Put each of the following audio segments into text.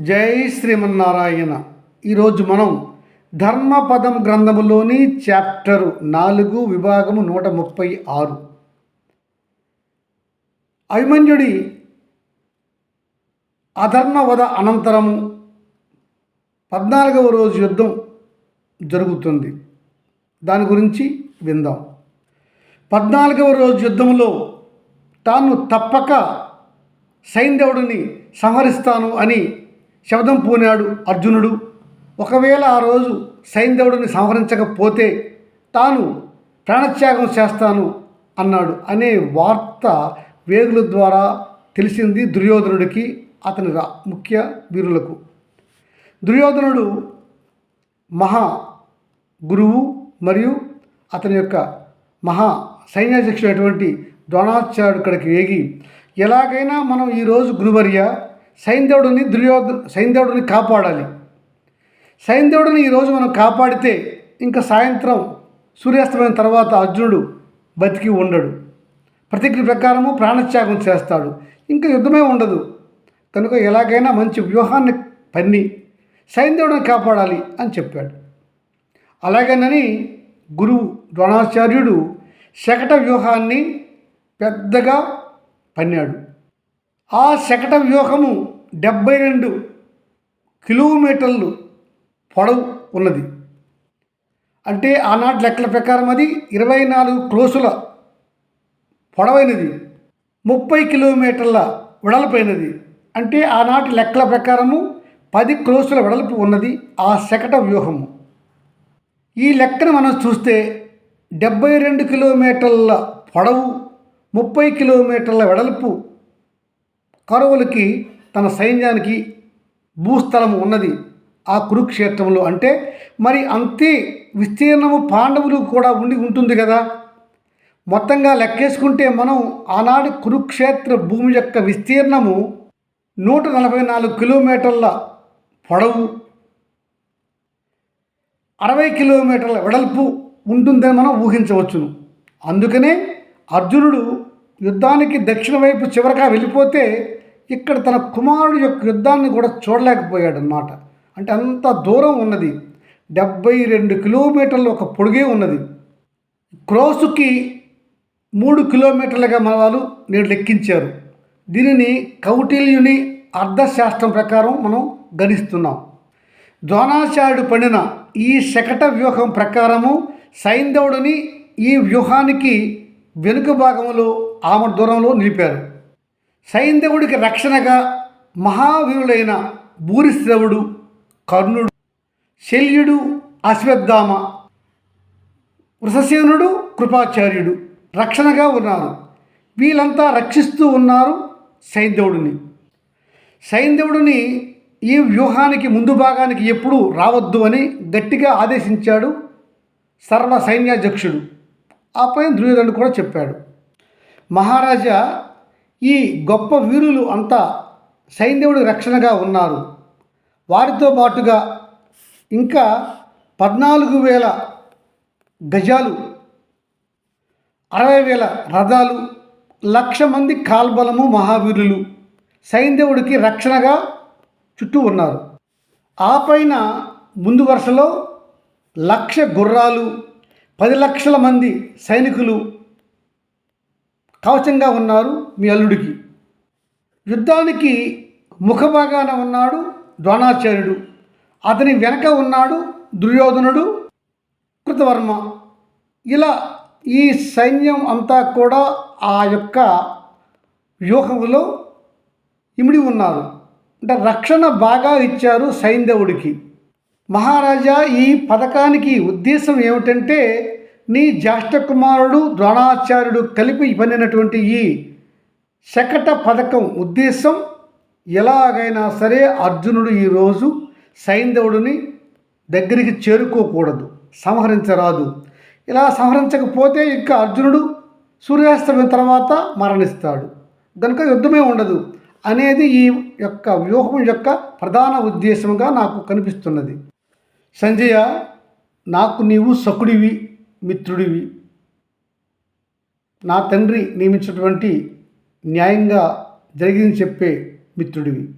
జై శ్రీమన్నారాయణ. ఈరోజు మనం ధర్మపదం గ్రంథములోని చాప్టరు నాలుగు విభాగము నూట ముప్పై ఆరు. అభిమన్యుడి అధర్మవధ అనంతరము పద్నాలుగవ రోజు యుద్ధం జరుగుతుంది. దాని గురించి విందాం. పద్నాలుగవ రోజు యుద్ధంలో తాను తప్పక సైంధవుడిని సంహరిస్తాను అని శబ్దం పూనాడు అర్జునుడు. ఒకవేళ ఆ రోజు సైంధవుడిని సంహరించకపోతే తాను ప్రాణత్యాగం చేస్తాను అన్నాడు అనే వార్త వేగుల ద్వారా తెలిసింది దుర్యోధనుడికి అతని రా ముఖ్య వీరులకు. దుర్యోధనుడు మహా గురువు మరియు అతని యొక్క మహా సైన్యాధ్యక్షుడైనటువంటి ద్రోణాచార్యుడు ఇక్కడికి వేగి ఎలాగైనా మనం ఈరోజు గురువర్య సైంధవుడిని దుర్యోధ సైంధవుడిని కాపాడాలి. సైంధవుడిని ఈరోజు మనం కాపాడితే ఇంకా సాయంత్రం సూర్యాస్తమైన తర్వాత అర్జునుడు బతికి ఉండడు. ప్రతిజ్ఞ ప్రకారము ప్రాణత్యాగం చేస్తాడు. ఇంకా యుద్ధమే ఉండదు. కనుక ఎలాగైనా మంచి వ్యూహాన్ని పన్ని సైంధవుడిని కాపాడాలి అని చెప్పాడు. అలాగేనని గురువు ద్రోణాచార్యుడు శకట వ్యూహాన్ని పెద్దగా పన్నాడు. ఆ శకట వ్యూహము డెబ్బై రెండు కిలోమీటర్లు పొడవు ఉన్నది. అంటే ఆనాటి లెక్కల ప్రకారం అది ఇరవై నాలుగు క్లోసుల పొడవైనది. ముప్పై కిలోమీటర్ల వెడల్పైనది. అంటే ఆనాటి లెక్కల ప్రకారము పది క్రోసుల వెడల్పు ఉన్నది ఆ శకట వ్యూహము. ఈ లెక్కను మనం చూస్తే డెబ్బై రెండు కిలోమీటర్ల పొడవు ముప్పై కిలోమీటర్ల వెడల్పు కరువులకి తన సైన్యానికి భూస్థలం ఉన్నది ఆ కురుక్షేత్రంలో అంటే మరి అంతే విస్తీర్ణము పాండవులు కూడా ఉండి ఉంటుంది కదా. మొత్తంగా లెక్కేసుకుంటే మనం ఆనాడు కురుక్షేత్ర భూమి యొక్క విస్తీర్ణము నూట నలభై నాలుగు కిలోమీటర్ల పొడవు అరవై కిలోమీటర్ల వెడల్పు ఉంటుందని మనం ఊహించవచ్చును. అందుకనే అర్జునుడు యుద్ధానికి దక్షిణ వైపు చివరగా వెళ్ళిపోతే ఇక్కడ తన కుమారుడు యొక్క యుద్ధాన్ని కూడా చూడలేకపోయాడు అన్నమాట అంటే అంత దూరం ఉన్నది. డెబ్బై రెండు కిలోమీటర్లు ఒక పొడుగే ఉన్నది. క్రోసుకి మూడు కిలోమీటర్లుగా మన వాళ్ళు నేడు లెక్కించారు. దీనిని కౌటిల్యుని అర్థశాస్త్రం ప్రకారం మనం గణిస్తున్నాం. ద్రోణాచార్యుడు పడిన ఈ శకట వ్యూహం ప్రకారము సైంధవుడిని ఈ వ్యూహానికి వెనుక భాగంలో ఆమె దూరంలో నిలిపారు. సైంధవుడికి రక్షణగా మహావీరులైన భూరిశ్రవుడు కర్ణుడు శల్యుడు అశ్వత్థామ వృషసేనుడు కృపాచార్యుడు రక్షణగా ఉన్నారు. వీళ్ళంతా రక్షిస్తూ ఉన్నారు సైంధవుడిని సైంధవుడిని ఈ వ్యూహానికి ముందు భాగానికి ఎప్పుడూ రావద్దు అని గట్టిగా ఆదేశించాడు సర్వ సైన్యాధ్యక్షుడు. ఆ పైన దుర్యోధనుడు కూడా చెప్పాడు. మహారాజా ఈ గొప్ప వీరులు అంతా సైంధవుడి రక్షణగా ఉన్నారు. వారితో పాటుగా ఇంకా పద్నాలుగు వేల గజాలు అరవై వేల రథాలు లక్ష మంది కాల్బలము మహావీరులు సైంధవుడికి రక్షణగా చుట్టూ ఉన్నారు. ఆ పైన ముందు వరుసలో లక్ష గుర్రాలు పది లక్షల మంది సైనికులు కవచంగా ఉన్నారు. మీ అల్లుడికి. యుద్ధానికి ముఖభాగాన ఉన్నాడు ద్రోణాచార్యుడు. అతని వెనక ఉన్నాడు దుర్యోధనుడు కృతవర్మ. ఇలా ఈ సైన్యం అంతా కూడా ఆ యొక్క వ్యూహంలో ఇమిడి ఉన్నారు. అంటే రక్షణ బాగా ఇచ్చారు సైంధవుడికి. మహారాజా ఈ పథకానికి ఉద్దేశం ఏమిటంటే నీ జ్యేష్ఠ కుమారుడు ద్రోణాచార్యుడు కలిపి పనినటువంటి ఈ శకట పథకం ఉద్దేశం ఎలాగైనా సరే అర్జునుడు ఈరోజు సైంధవుడిని దగ్గరికి చేరుకోకూడదు సంహరించరాదు. ఇలా సంహరించకపోతే ఇంకా అర్జునుడు సూర్యాస్తమైన తర్వాత మరణిస్తాడు. కనుక యుద్ధమే ఉండదు అనేది ఈ యొక్క వ్యూహం యొక్క ప్రధాన ఉద్దేశంగా నాకు కనిపిస్తున్నది. సంజయ నాకు నీవు సకుడివి మిత్రుడివి. నా తండ్రి నియమించినటువంటి న్యాయంగా జరిగింది చెప్పే మిత్రుడివి.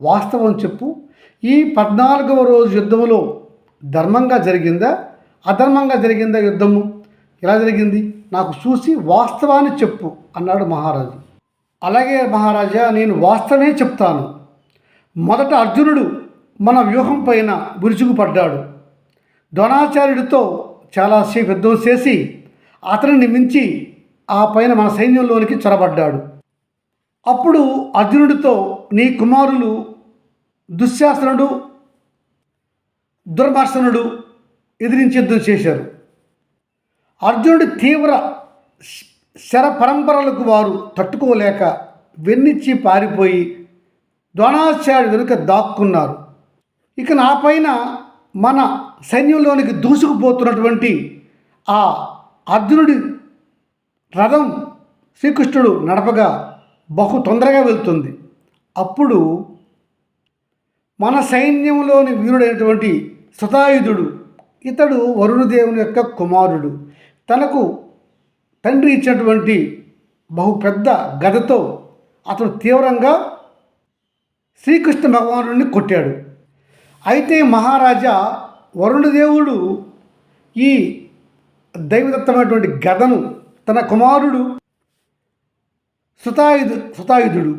వాస్తవం చెప్పు ఈ పద్నాలుగవ రోజు యుద్ధంలో ధర్మంగా జరిగిందా అధర్మంగా జరిగిందా యుద్ధము? ఎలా జరిగింది? నాకు చూసి వాస్తవాన్ని చెప్పు అన్నాడు మహారాజు. అలాగే మహారాజా నేను వాస్తవమే చెప్తాను. మొదట అర్జునుడు మన వ్యూహం పైన విరుచుకుపడ్డాడు. ద్రోణాచార్యుడితో చాలాసేపు యుద్ధం చేసి అతనిని మించి ఆ పైన మన సైన్యంలోనికి చొరబడ్డాడు. అప్పుడు అర్జునుడితో నీ కుమారులు దుశ్శాసనుడు దుర్మర్శనుడు ఎదిరించి యుద్ధం చేశారు. అర్జునుడి తీవ్ర శ- శర పరంపరలకు వారు తట్టుకోలేక వెన్నిచ్చి పారిపోయి ద్రోణాచార్యుడు వెనుక దాక్కున్నారు. ఇక నా పైన మన సైన్యంలోనికి దూసుకుపోతున్నటువంటి ఆ అర్జునుడి రథం శ్రీకృష్ణుడు నడపగా బహు తొందరగా వెళ్తుంది. అప్పుడు మన సైన్యంలోని వీరుడైనటువంటి సుతాయుధుడు ఇతడు వరుణదేవుని యొక్క కుమారుడు. తనకు తండ్రి ఇచ్చినటువంటి బహు పెద్ద గదతో అతడు తీవ్రంగా శ్రీకృష్ణ భగవానుడిని కొట్టాడు. అయితే మహారాజా వరుణదేవుడు ఈ దైవదత్తమైనటువంటి గదను తన కుమారుడు సుతాయుధు సుతాయుధుడు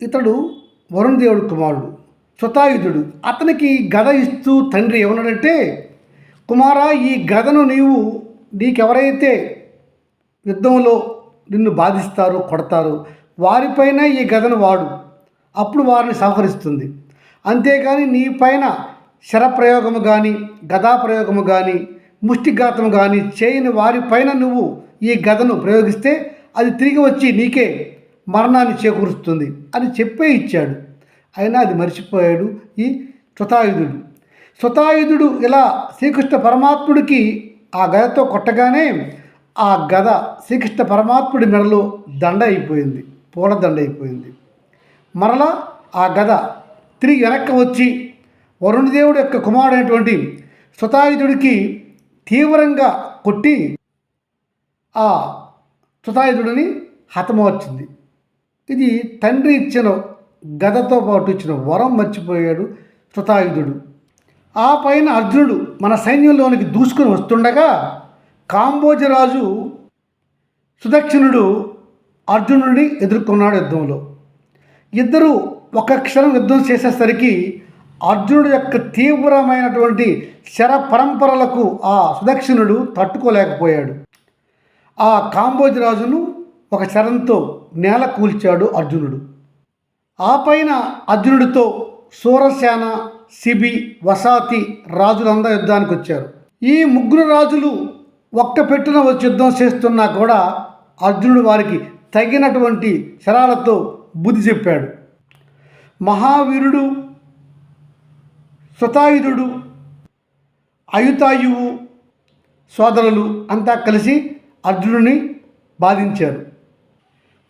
ఇతడు వరుణదేవుడు కుమారుడు. సుతాయుధుడు అతనికి గద ఇస్తూ తండ్రి ఏమన్నాడంటే కుమారా ఈ గదను నీవు నీకెవరైతే యుద్ధంలో నిన్ను బాధిస్తారో కొడతారో వారిపైన ఈ గదను వాడు. అప్పుడు వారిని సహకరిస్తుంది అంతేకాని నీ పైన శరప్రయోగము కానీ గదా ప్రయోగము కానీ ముష్టిఘాతము కానీ చేయని వారిపైన నువ్వు ఈ గదను ప్రయోగిస్తే అది తిరిగి వచ్చి నీకే మరణాన్ని చేకూరుస్తుంది అని చెప్పే ఇచ్చాడు. అయినా అది మర్చిపోయాడు ఈ శృతాయుధుడు శృతాయుధుడు ఇలా శ్రీకృష్ణ పరమాత్ముడికి ఆ గదతో కొట్టగానే ఆ గద శ్రీకృష్ణ పరమాత్ముడి మెడలో దండ అయిపోయింది పూల దండ అయిపోయింది. మరలా ఆ గద తిరిగి వెనక్కి వచ్చి వరుణదేవుడు యొక్క కుమారుడైనటువంటి స్వతాయుధుడికి తీవ్రంగా కొట్టి ఆ సుతాయుధుడిని హతమార్చింది. ఇది తండ్రి ఇచ్చిన గదతో పాటు ఇచ్చిన వరం మర్చిపోయాడు సుతాయుధుడు ఆ పైన అర్జునుడు మన సైన్యంలోనికి దూసుకుని వస్తుండగా కాంబోజరాజు సుదక్షిణుడు అర్జునుడిని ఎదుర్కొన్నాడు యుద్ధంలో. ఇద్దరు ఒక క్షణం యుద్ధం చేసేసరికి అర్జునుడు యొక్క తీవ్రమైనటువంటి శర పరంపరలకు ఆ సుదక్షిణుడు తట్టుకోలేకపోయాడు. ఆ కాంబోజ్ రాజును ఒక శరంతో నేల కూల్చాడు అర్జునుడు. ఆ పైన అర్జునుడితో సూరసేన శిబి వసాతి రాజులందరూ యుద్ధానికి వచ్చారు ఈ ముగ్గురు రాజులు ఒక్క పెట్టున వచ్చి యుద్ధం చేస్తున్నా కూడా అర్జునుడు వారికి తగినటువంటి శరాలతో బుద్ధి చెప్పాడు. మహావీరుడు సుతాయుధుడు అయుతాయువు సోదరులు అంతా కలిసి అర్జునుని బాధించారు.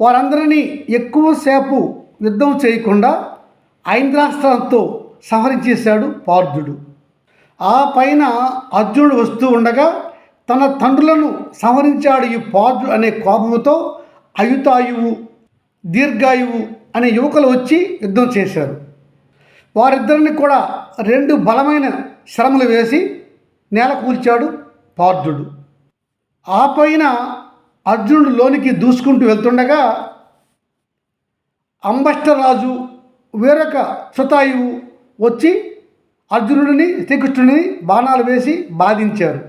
వారందరినీ ఎక్కువసేపు యుద్ధం చేయకుండా ఐంద్రాస్త్రంతో సంహరించేశాడు పార్థుడు. ఆ పైన అర్జునుడు వస్తూ ఉండగా తన తండ్రులను సంహరించాడు ఈ పార్థుడు అనే కోపంతో అయుతాయువు దీర్ఘాయువు అనే యువకులు వచ్చి యుద్ధం చేశారు. వారిద్దరిని కూడా రెండు బలమైన శ్రమలు వేసి నేల కూల్చాడు పార్థుడు. ఆ పైన అర్జునుడు లోనికి దూసుకుంటూ వెళ్తుండగా అంబష్టరాజు వేరొక సుతాయువు వచ్చి అర్జునుడిని శ్రీకృష్ణుడిని బాణాలు వేసి బాధించారు.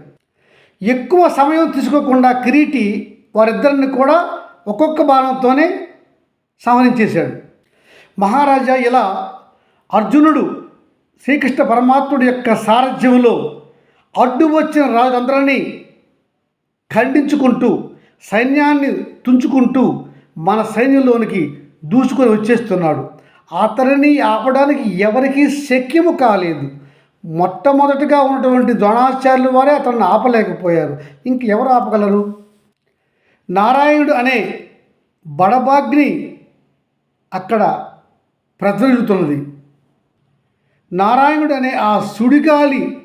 ఎక్కువ సమయం తీసుకోకుండా కిరీటి వారిద్దరిని కూడా ఒక్కొక్క బాణంతోనే సంహరించేశాడు మహారాజా ఇలా అర్జునుడు శ్రీకృష్ణ పరమాత్ముడి యొక్క సారథ్యంలో అడ్డు వచ్చిన రాజులందరినీ ఖండించుకుంటూ సైన్యాన్ని తుంచుకుంటూ మన సైన్యంలోనికి దూసుకొని వచ్చేస్తున్నాడు. అతనిని ఆపడానికి ఎవరికీ శక్యము కాలేదు. మొట్టమొదటిగా ఉన్నటువంటి ద్రోణాచార్యులు వారే అతన్ని ఆపలేకపోయారు. ఇంకెవరు ఆపగలరు? నారాయణుడు అనే బడబాగ్ని అక్కడ ప్రజ్వలితున్నది నారాయణుడు అనే ఆ సుడిగాలి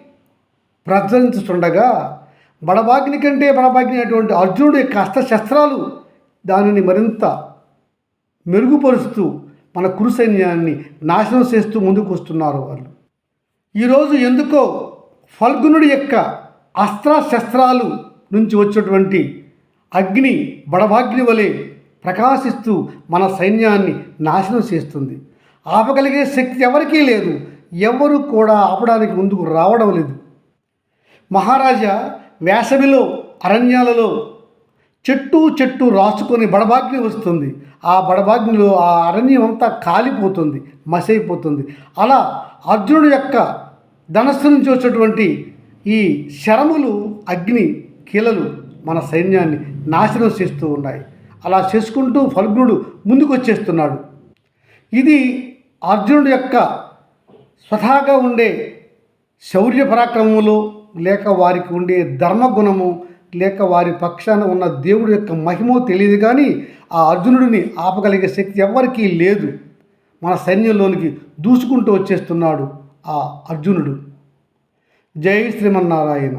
ప్రజ్వలించుతుండగా బడబాగ్ని కంటే బడబాగ్ని అటువంటి అర్జునుడి యొక్క అస్త్రశస్త్రాలు దానిని మరింత మెరుగుపరుస్తూ మన కురు సైన్యాన్ని నాశనం చేస్తూ ముందుకు వస్తున్నారు వాళ్ళు. ఈరోజు ఎందుకో ఫల్గునుడి యొక్క అస్త్రశస్త్రాలు నుంచి వచ్చేటువంటి అగ్ని బడభాగ్ని వలె ప్రకాశిస్తూ మన సైన్యాన్ని నాశనం చేస్తుంది. ఆపగలిగే శక్తి ఎవరికీ లేదు. ఎవరు కూడా ఆపడానికి ముందుకు రావడం లేదు. మహారాజా వేసవిలో అరణ్యాలలో చెట్టు చెట్టు రాసుకొని బడబాగ్ని వస్తుంది. ఆ బడబాగ్నిలో ఆ అరణ్యం అంతా కాలిపోతుంది మసైపోతుంది. అలా అర్జునుడి యొక్క ధనస్సు నుంచి వచ్చేటువంటి ఈ శరములు అగ్ని కీలలు మన సైన్యాన్ని నాశనం చేస్తూ ఉన్నాయి. అలా చేసుకుంటూ ఫల్గుణుడు ముందుకు వచ్చేస్తున్నాడు ఇది అర్జునుడు యొక్క స్వతహాగా ఉండే శౌర్య పరాక్రమములు లేక వారికి ఉండే ధర్మగుణము లేక వారి పక్షాన ఉన్న దేవుడి యొక్క మహిమో తెలియదు కానీ ఆ అర్జునుడిని ఆపగలిగే శక్తి ఎవ్వరికీ లేదు. మన సైన్యంలోనికి దూసుకుంటూ వచ్చేస్తున్నాడు ఆ అర్జునుడు. జై శ్రీమన్నారాయణ.